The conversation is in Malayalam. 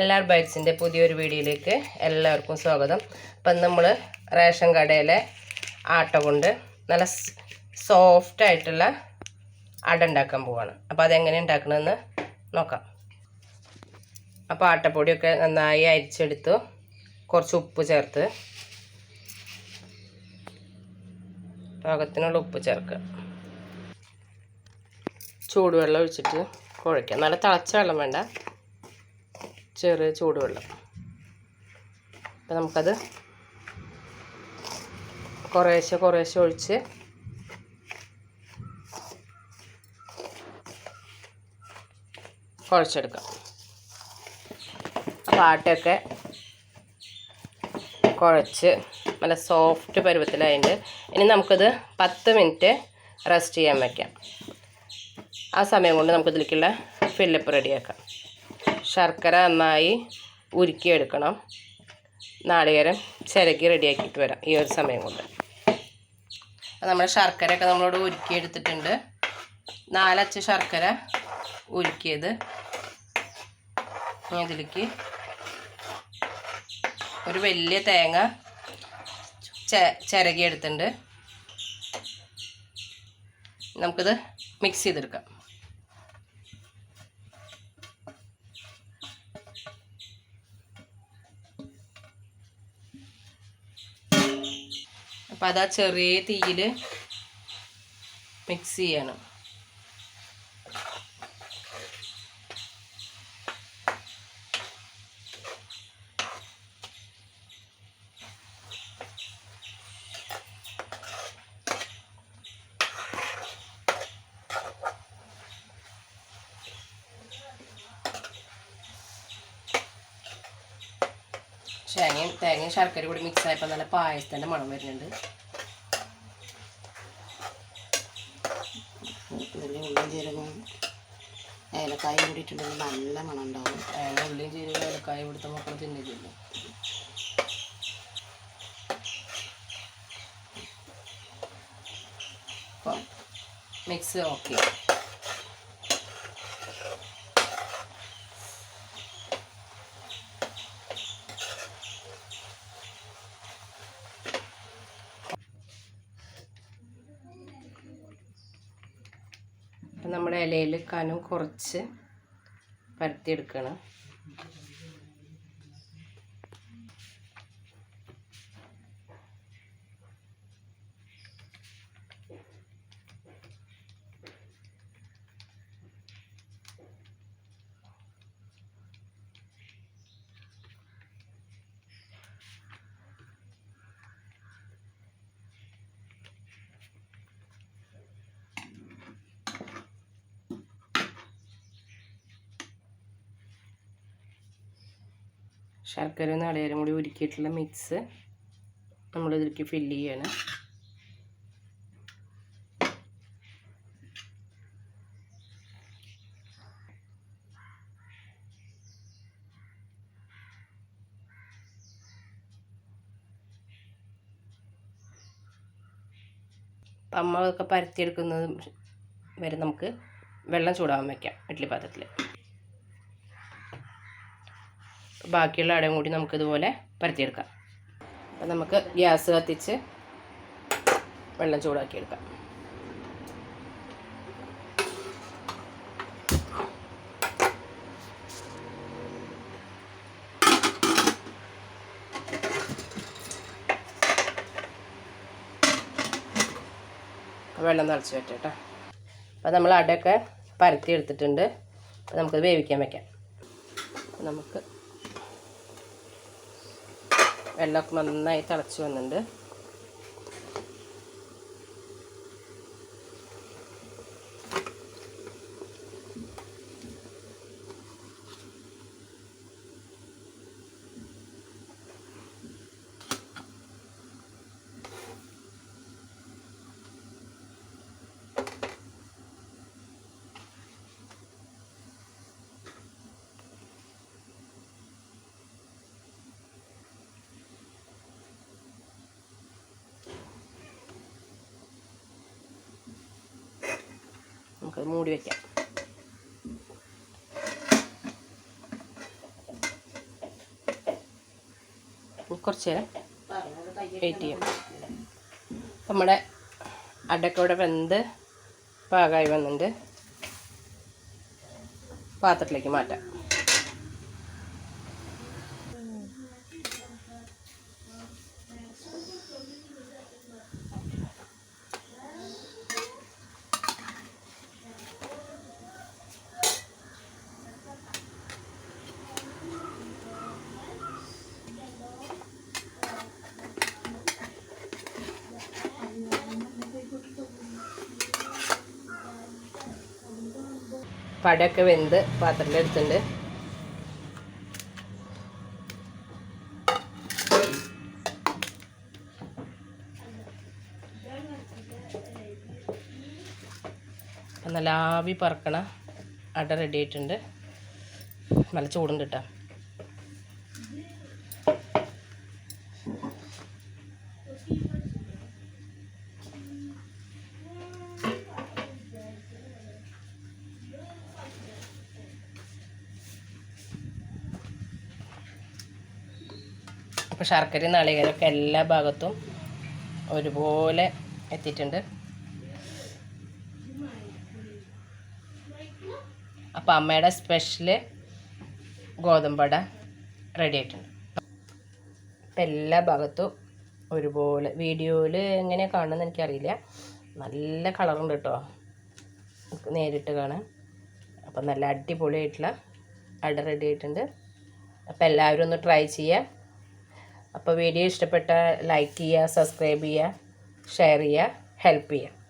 എല്ലാ ബൈറ്റ്സിന്റെ പുതിയൊരു വീഡിയോയിലേക്ക് എല്ലാവർക്കും സ്വാഗതം. അപ്പം നമ്മൾ റേഷൻ കടയിലെ ആട്ട കൊണ്ട് നല്ല സോഫ്റ്റ് ആയിട്ടുള്ള അട ഉണ്ടാക്കാൻ പോവാണ്. അപ്പോൾ അതെങ്ങനെ ഉണ്ടാക്കണമെന്ന് നോക്കാം. അപ്പോൾ ആട്ടപ്പൊടിയൊക്കെ നന്നായി അരിച്ചെടുത്തു. കുറച്ച് ഉപ്പ് ചേർത്ത്. പാകത്തിനുള്ള ഉപ്പ് ചേർക്കുക. ചൂടുവെള്ളം ഒഴിച്ചിട്ട് കുഴയ്ക്കുക നല്ല തിളച്ച വെള്ളം വേണ്ട. ചെറിയ ചൂടുവെള്ളം. അപ്പം നമുക്കത് കുറേശ്ശെ കുറേശ്ശെ ഒഴിച്ച് കുഴച്ചെടുക്കാം. പാട്ടൊക്കെ കുഴച്ച് നല്ല സോഫ്റ്റ് പരുവത്തിലായിട്ട് ഇനി നമുക്കത് പത്ത് മിനിറ്റ് റെസ്റ്റ് ചെയ്യാൻ വയ്ക്കാം ആ സമയം കൊണ്ട് നമുക്കിതിലേക്കുള്ള ഫില്ലപ്പ് റെഡിയാക്കാം. ശർക്കര നന്നായി ഉരുക്കിയെടുക്കണം. നാളികേരം ചിരകി റെഡിയാക്കിയിട്ട് വരാം ഈ ഒരു സമയം കൊണ്ട്. നമ്മുടെ ശർക്കരയൊക്കെ നമ്മളോട് ഉരുക്കിയെടുത്തിട്ടുണ്ട്. നാലച്ച് ശർക്കര ഉരുക്കിയത്. ഇതിലേക്ക് ഒരു വലിയ തേങ്ങ ചിരകിയെടുത്തിട്ടുണ്ട്. നമുക്കിത് മിക്സ് ചെയ്തെടുക്കാം. അപ്പം അതാ ചെറിയ തീയിൽ മിക്സ് ചെയ്യണം. തേങ്ങയും തേങ്ങയും ശർക്കര കൂടി മിക്സ് ആയപ്പോൾ നല്ല പായസത്തിന്റെ മണം വരുന്നുണ്ട്. ഉള്ളിയും ജീരകവും ഏലക്കായ കൂടിയിട്ടുണ്ടെങ്കിൽ നല്ല മണം ഉണ്ടാവും. തേങ്ങ ഉള്ളിയും ജീരകം ഏലക്കായ കൊടുത്ത മക്കൾ തിന്നില്ല അപ്പം മിക്സ് ഓക്കെ. നമ്മുടെ ഇലയിൽ കനം കുറച്ച് പരത്തിയെടുക്കണം. ശർക്കര നാളികേരം കൂടി ഉരുക്കിയിട്ടുള്ള മിക്സ് നമ്മൾ ഇതിലേക്ക് ഫില്ല് ചെയ്യണം അമ്മ അതൊക്കെ പരത്തിയെടുക്കുന്നത് വരെ നമുക്ക് വെള്ളം ചൂടാവാൻ വയ്ക്കാം ഇഡ്ഡലി പാത്രത്തിൽ ബാക്കിയുള്ള അടയും കൂടി നമുക്കിതുപോലെ പരത്തിയെടുക്കാം. അപ്പം നമുക്ക് ഗ്യാസ് കത്തിച്ച് വെള്ളം ചൂടാക്കിയെടുക്കാം. വെള്ളം നിറച്ച് വെച്ചേട്ടാ അപ്പം നമ്മൾ അടയൊക്കെ പരത്തി എടുത്തിട്ടുണ്ട് അപ്പം നമുക്കത് വേവിക്കാൻ വയ്ക്കാം നമുക്ക് വെള്ളമൊക്കെ നന്നായി തിളച്ച് വന്നിട്ടുണ്ട്. നമുക്ക് മൂടി വയ്ക്കാം കുറച്ച് നേരം വെയിറ്റ് ചെയ്യാം. നമ്മുടെ അടക്കോടെ വെന്ത് പാകമായി വന്നിട്ട് പാത്രത്തിലേക്ക് മാറ്റാം. പടയൊക്കെ വെന്ത് പാത്രത്തിലെടുത്തിട്ടുണ്ട് നല്ല ആവി പറക്കണ അട റെഡി ആയിട്ടുണ്ട്. നല്ല ചൂടുണ്ട് കേട്ടോ അപ്പോൾ ശർക്കരയും നാളികേരമൊക്കെ എല്ലാ ഭാഗത്തും ഒരുപോലെ എത്തിയിട്ടുണ്ട്. അപ്പോൾ അമ്മയുടെ സ്പെഷ്യൽ ഗോതമ്പട റെഡി ആയിട്ടുണ്ട്. അപ്പം എല്ലാ ഭാഗത്തും ഒരുപോലെ വീഡിയോയിൽ എങ്ങനെയാണ് കാണുന്നത് എനിക്കറിയില്ല. നല്ല കളറുണ്ട് കേട്ടോ നേരിട്ട് കാണാം. അപ്പം നല്ല അടിപൊളിയായിട്ടുള്ള അട റെഡി ആയിട്ടുണ്ട്. അപ്പോൾ എല്ലാവരും ഒന്ന് ട്രൈ ചെയ്യുക അപ്പോൾ വീഡിയോ ഇഷ്ടപ്പെട്ടാൽ ലൈക്ക് ചെയ്യുക സബ്സ്ക്രൈബ് ചെയ്യുക ഷെയർ ചെയ്യുക ഹെൽപ്പ് ചെയ്യുക.